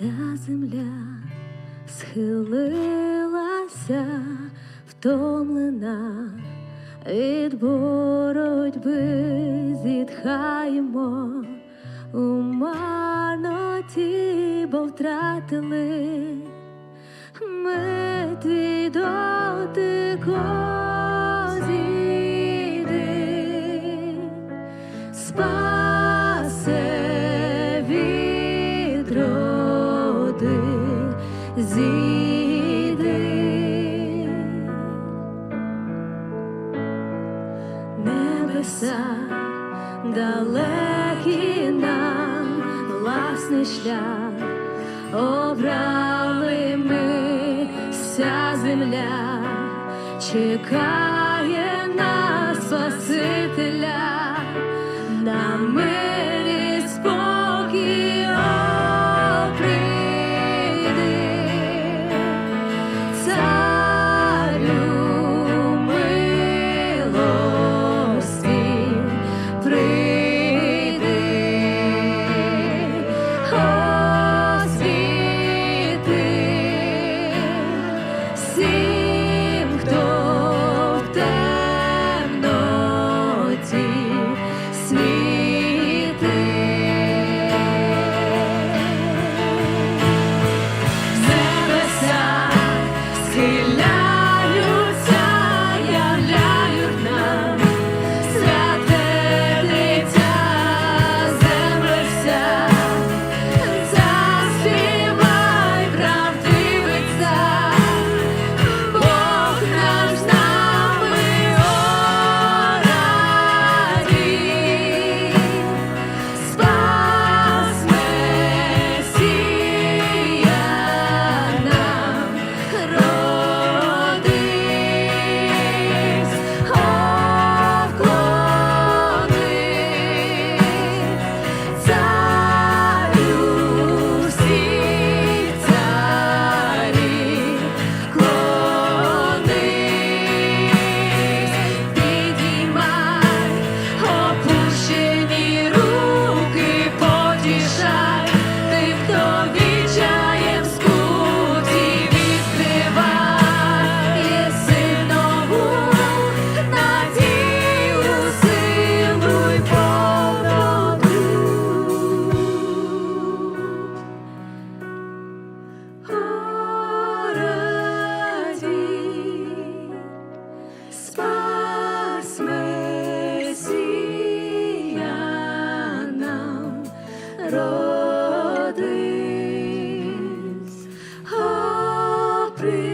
Вся земля схилилася, втомлена від боротьби, зітхаємо у марноті, бо втратили ми твій дотик зійди. Небеса далекі нам власний шлях обрали ми, вся земля чекає. free.